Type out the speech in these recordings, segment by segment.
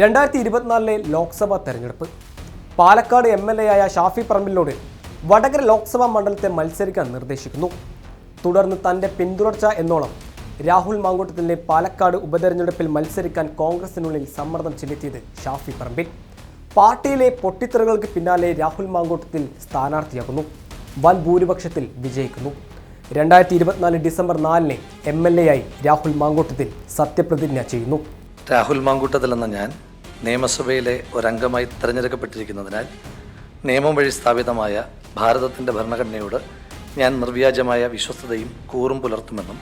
രണ്ടായിരത്തി ഇരുപത്തിനാലിലെ ലോക്സഭാ തെരഞ്ഞെടുപ്പ്. പാലക്കാട് എം എൽ എ ആയ ഷാഫി പറമ്പിലിനോട് വടകര ലോക്സഭാ മണ്ഡലത്തെ മത്സരിക്കാൻ നിർദ്ദേശിക്കുന്നു. തുടർന്ന് തന്റെ പിന്തുടർച്ച എന്നോണം രാഹുൽ മാങ്കൂട്ടത്തിലെ പാലക്കാട് ഉപതെരഞ്ഞെടുപ്പിൽ മത്സരിക്കാൻ കോൺഗ്രസിനുള്ളിൽ സമ്മർദ്ദം ചെലുത്തിയത് ഷാഫി പറമ്പിൽ. പാർട്ടിയിലെ പൊട്ടിത്തെറികൾക്ക് പിന്നാലെ രാഹുൽ മാങ്കൂട്ടത്തിൽ സ്ഥാനാർത്ഥിയാകുന്നു. വൻ ഭൂരിപക്ഷത്തിൽ വിജയിക്കുന്നു. രണ്ടായിരത്തി ഇരുപത്തിനാല് ഡിസംബർ നാലിന് എം എൽ എ ആയി രാഹുൽ മാങ്കൂട്ടത്തിൽ സത്യപ്രതിജ്ഞ ചെയ്യുന്നു. രാഹുൽ മാങ്കൂട്ടത്തിൽ എന്ന ഞാൻ നിയമസഭയിലെ ഒരംഗമായി തിരഞ്ഞെടുക്കപ്പെട്ടിരിക്കുന്നതിനാൽ നിയമം വഴി സ്ഥാപിതമായ ഭാരതത്തിന്റെ ഭരണഘടനയോട് ഞാൻ നിർവ്യാജമായ വിശ്വസ്തതയും കൂറും പുലർത്തുമെന്നും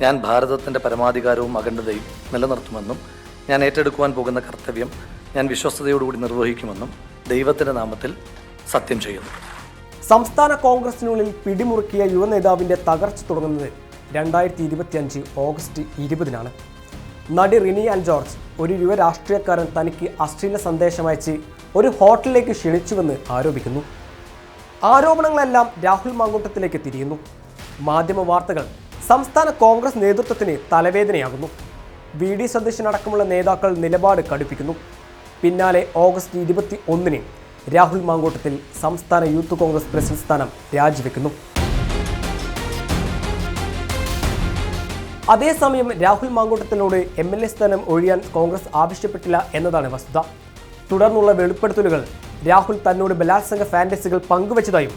ഞാൻ ഭാരതത്തിന്റെ പരമാധികാരവും അഖണ്ഡതയും നിലനിർത്തുമെന്നും ഞാൻ ഏറ്റെടുക്കുവാൻ പോകുന്ന കർത്തവ്യം ഞാൻ വിശ്വസ്തയോടുകൂടി നിർവഹിക്കുമെന്നും ദൈവത്തിന്റെ നാമത്തിൽ സത്യം ചെയ്യുന്നു. സംസ്ഥാന കോൺഗ്രസിനുള്ളിൽ പിടിമുറുക്കിയ യുവനേതാവിന്റെ തകർച്ച തുടങ്ങുന്നത് രണ്ടായിരത്തി ഇരുപത്തിയഞ്ച് ഓഗസ്റ്റ് ഇരുപതിനാണ്. നടി റിനി ആൻഡ് ജോർജ് ഒരു യുവ രാഷ്ട്രീയക്കാരൻ തനിക്ക് അശ്ലീല സന്ദേശമയച്ച് ഒരു ഹോട്ടലിലേക്ക് ക്ഷണിച്ചുവെന്ന് ആരോപിക്കുന്നു. ആരോപണങ്ങളെല്ലാം രാഹുൽ മാങ്കൂട്ടത്തിലേക്ക് തിരിയുന്നു. മാധ്യമ വാർത്തകൾ സംസ്ഥാന കോൺഗ്രസ് നേതൃത്വത്തിന് തലവേദനയാകുന്നു. വി ഡി സതീശനടക്കമുള്ള നേതാക്കൾ നിലപാട് കടുപ്പിക്കുന്നു. പിന്നാലെ ഓഗസ്റ്റ് ഇരുപത്തി ഒന്നിന് രാഹുൽ മാങ്കൂട്ടത്തിൽ സംസ്ഥാന യൂത്ത് കോൺഗ്രസ് പ്രസിഡന്റ് സ്ഥാനം രാജിവെക്കുന്നു. അതേസമയം രാഹുൽ മാങ്കൂട്ടത്തിനോട് എം എൽ എ സ്ഥാനം ഒഴിയാൻ കോൺഗ്രസ് ആവശ്യപ്പെട്ടില്ല എന്നതാണ് വസ്തുത. തുടർന്നുള്ള വെളിപ്പെടുത്തലുകൾ രാഹുൽ തന്നോട് ബലാത്സംഗ ഫാന്റസികൾ പങ്കുവച്ചതായും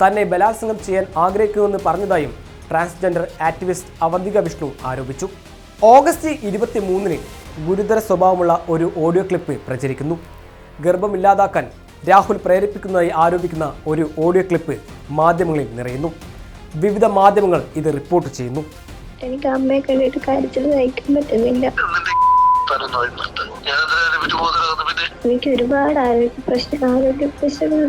തന്നെ ബലാത്സംഗം ചെയ്യാൻ ആഗ്രഹിക്കുമെന്ന് പറഞ്ഞതായും ട്രാൻസ്ജെൻഡർ ആക്ടിവിസ്റ്റ് അവന്തിക വിഷ്ണു ആരോപിച്ചു. ഓഗസ്റ്റ് ഇരുപത്തി മൂന്നിന് ഗുരുതര സ്വഭാവമുള്ള ഒരു ഓഡിയോ ക്ലിപ്പ് പ്രചരിക്കുന്നു. ഗർഭമില്ലാതാക്കാൻ രാഹുൽ പ്രേരിപ്പിക്കുന്നതായി ആരോപിക്കുന്ന ഒരു ഓഡിയോ ക്ലിപ്പ് മാധ്യമങ്ങളിൽ നിറയുന്നു. വിവിധ മാധ്യമങ്ങൾ ഇത് റിപ്പോർട്ട് ചെയ്യുന്നു. എനിക്ക് അമ്മയെ കണ്ടിട്ട് കാര്യത്തിൽ സഹിക്കാൻ പറ്റുന്നില്ല. എനിക്ക് ഒരുപാട് ആരോഗ്യ പ്രശ്നം ആരോഗ്യ പ്രശ്നങ്ങൾ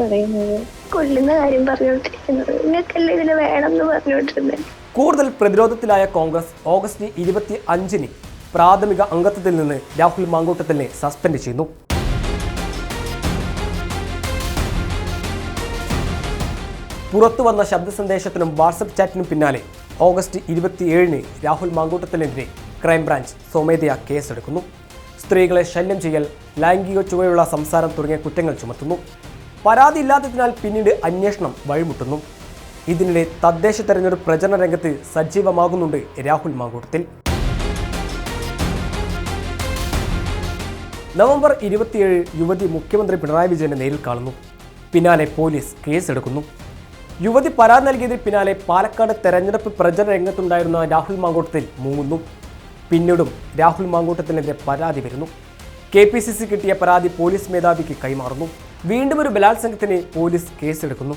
പറയുന്നത്. കൊല്ലുന്ന കാര്യം പറഞ്ഞുകൊണ്ടിരിക്കുന്നത് നിങ്ങൾക്കല്ലേ ഇതിന് വേണം എന്ന് പറഞ്ഞുകൊണ്ടിരുന്നത് കൂടുതൽ പ്രതിരോധത്തിലായ കോൺഗ്രസ് ഓഗസ്റ്റ് ഇരുപത്തി അഞ്ചിന് പ്രാഥമിക അംഗത്വത്തിൽ നിന്ന് രാഹുൽ മാങ്കൂട്ടത്തിനെ സസ്പെൻഡ് ചെയ്യുന്നു പുറത്തു വന്ന ശബ്ദ സന്ദേശത്തിനും വാട്സപ്പ് ചാറ്റിനും പിന്നാലെ ഓഗസ്റ്റ് ഇരുപത്തിയേഴിന് രാഹുൽ മാങ്കൂട്ടത്തിനെതിരെ ക്രൈംബ്രാഞ്ച് സ്വമേധയാ കേസെടുക്കുന്നു. സ്ത്രീകളെ ശല്യം ചെയ്യൽ ലൈംഗിക ചുവയുള്ള സംസാരം തുടങ്ങിയ കുറ്റങ്ങൾ ചുമത്തുന്നു. പരാതി ഇല്ലാത്തതിനാൽ പിന്നീട് അന്വേഷണം വഴിമുട്ടുന്നു. ഇതിനിടെ തദ്ദേശ തെരഞ്ഞെടുപ്പ് പ്രചരണ രംഗത്ത് സജീവമാകുന്നുണ്ട് രാഹുൽ മാങ്കൂട്ടത്തിൽ. നവംബർ ഇരുപത്തിയേഴ് യുവതി മുഖ്യമന്ത്രി പിണറായി വിജയനെ നേരിൽ കാണുന്നു. പിന്നാലെ പോലീസ് കേസെടുക്കുന്നു. യുവതി പരാതി നൽകിയതിന് പിന്നാലെ പാലക്കാട് തെരഞ്ഞെടുപ്പ് പ്രചരണ രംഗത്തുണ്ടായിരുന്ന രാഹുൽ മാങ്കൂട്ടത്തിൽ മൂന്നും. പിന്നീടും രാഹുൽ മാങ്കൂട്ടത്തിനെതിരെ പരാതി വരുന്നു. കെ പി സി സി കിട്ടിയ പരാതി പോലീസ് മേധാവിക്ക് കൈമാറുന്നു. വീണ്ടും ഒരു ബലാത്സംഗത്തിന് പോലീസ് കേസെടുക്കുന്നു.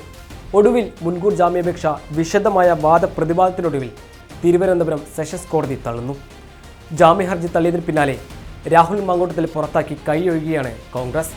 ഒടുവിൽ മുൻകൂർ ജാമ്യാപേക്ഷ വിശദമായ വാദപ്രതിവാദത്തിനൊടുവിൽ തിരുവനന്തപുരം സെഷൻസ് കോടതി തള്ളുന്നു. ജാമ്യഹർജി തള്ളിയതിന് പിന്നാലെ രാഹുൽ മാങ്കൂട്ടത്തിൽ പുറത്താക്കി കൈയൊഴുകിയാണ് കോൺഗ്രസ്.